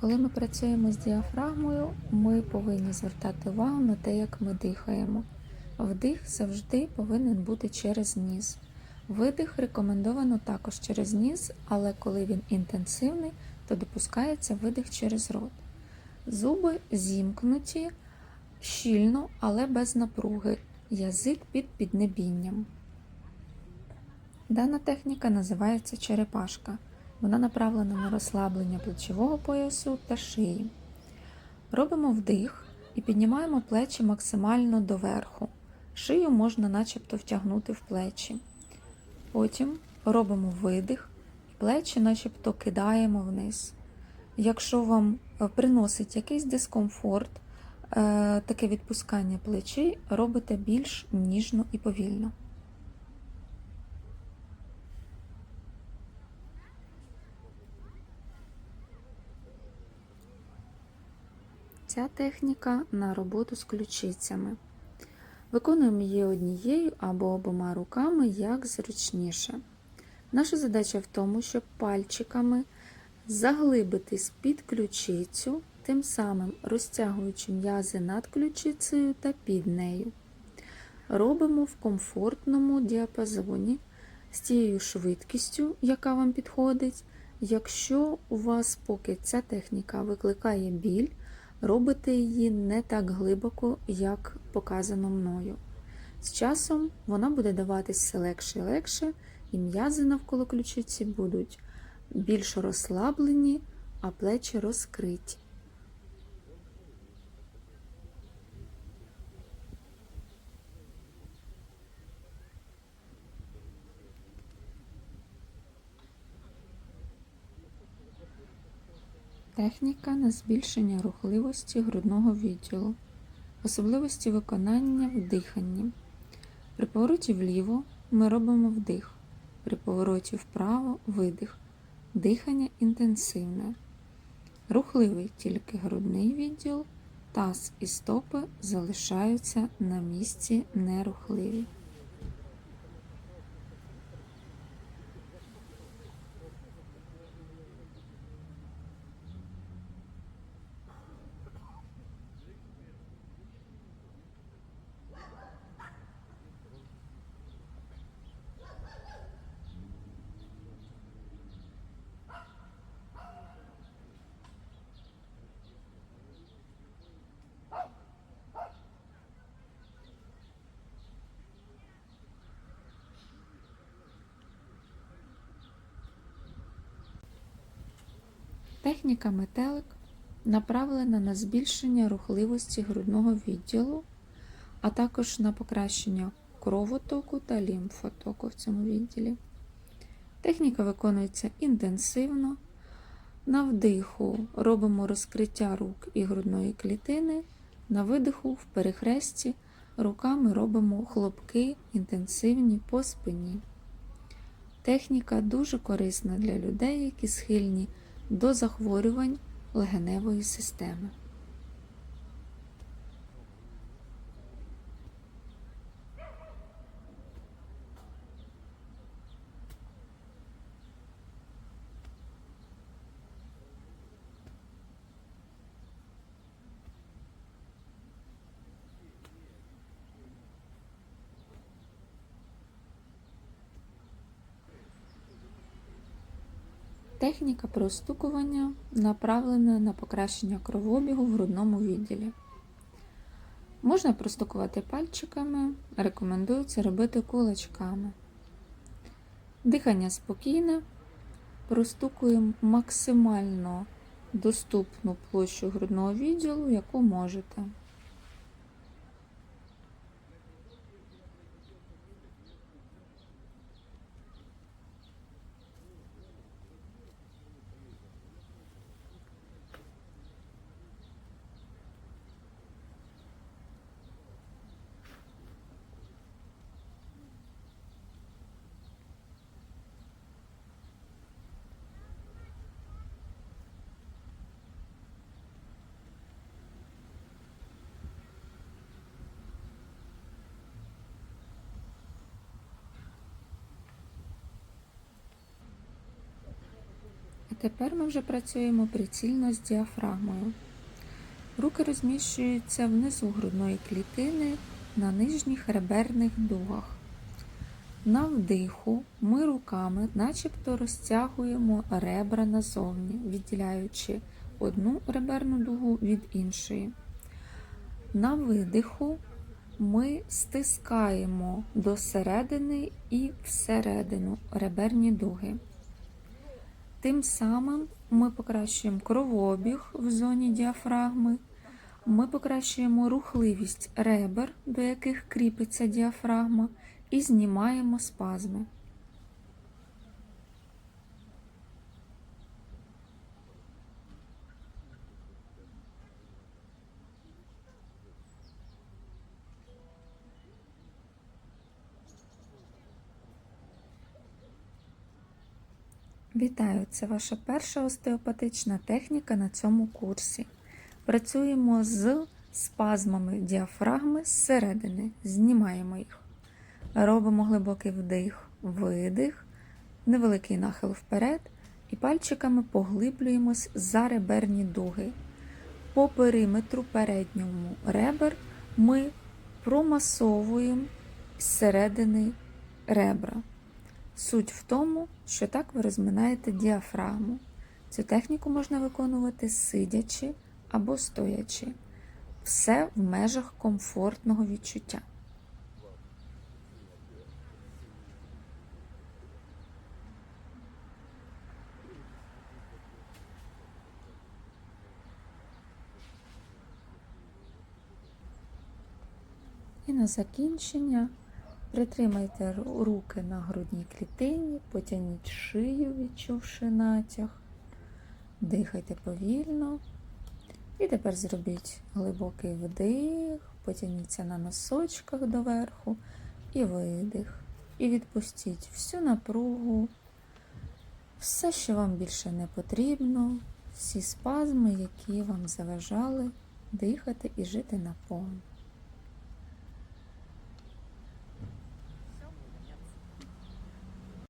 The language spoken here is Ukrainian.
Коли ми працюємо з діафрагмою, ми повинні звертати увагу на те, як ми дихаємо. Вдих завжди повинен бути через ніс. Видих рекомендовано також через ніс, але коли він інтенсивний, то допускається видих через рот. Зуби зімкнуті щільно, але без напруги. Язик під піднебінням. Дана техніка називається черепашка. Вона направлена на розслаблення плечового поясу та шиї. Робимо вдих і піднімаємо плечі максимально доверху. Шию можна начебто втягнути в плечі. Потім робимо видих і плечі начебто кидаємо вниз. Якщо вам е, приносить якийсь дискомфорт, е, таке відпускання плечей, робите більш ніжно і повільно. Ця техніка на роботу з ключицями. Виконуємо її однією або обома руками як зручніше. Наша задача в тому, щоб пальчиками заглибитись під ключицю, тим самим розтягуючи м'язи над ключицею та під нею. Робимо в комфортному діапазоні з тією швидкістю, яка вам підходить. Якщо у вас поки ця техніка викликає біль, робите її не так глибоко, як показано мною. З часом вона буде даватись все легше і легше, і м'язи навколо ключиці будуть більш розслаблені, а плечі розкриті. Техніка на збільшення рухливості грудного відділу, особливості виконання в диханні. При повороті вліво ми робимо вдих, при повороті вправо видих. Дихання інтенсивне. Рухливий тільки грудний відділ, таз і стопи залишаються на місці нерухливі. Техніка метелик направлена на збільшення рухливості грудного відділу, а також на покращення кровотоку та лімфотоку в цьому відділі. Техніка виконується інтенсивно. На вдиху робимо розкриття рук і грудної клітини, на видиху в перехресті руками робимо хлопки інтенсивні по спині. Техніка дуже корисна для людей, які схильні до захворювань легеневої системи. Техніка простукування направлена на покращення кровообігу в грудному відділі. Можна простукувати пальчиками, рекомендується робити кулачками. Дихання спокійне, простукуємо максимально доступну площу грудного відділу, яку можете. Тепер ми вже працюємо прицільно з діафрагмою. Руки розміщуються внизу грудної клітини на нижніх реберних дугах. На вдиху ми руками начебто розтягуємо ребра назовні, відділяючи одну реберну дугу від іншої. На видиху ми стискаємо до середини і всередину реберні дуги. Тим самим ми покращуємо кровообіг в зоні діафрагми, ми покращуємо рухливість ребер, до яких кріпиться діафрагма, і знімаємо спазми. Вітаю! Це ваша перша остеопатична техніка на цьому курсі. Працюємо з спазмами діафрагми зсередини, знімаємо їх. Робимо глибокий вдих, видих, невеликий нахил вперед і пальчиками поглиблюємось за реберні дуги. По периметру передньому ребер ми промасовуємо зсередини ребра. Суть в тому, що так ви розминаєте діафрагму. Цю техніку можна виконувати сидячи або стоячи. Все в межах комфортного відчуття. І на закінчення притримайте руки на грудній клітині, потягніть шию, відчувши натяг, дихайте повільно. І тепер зробіть глибокий вдих, потягніться на носочках доверху і видих. І відпустіть всю напругу, все, що вам більше не потрібно, всі спазми, які вам заважали дихати і жити наповну.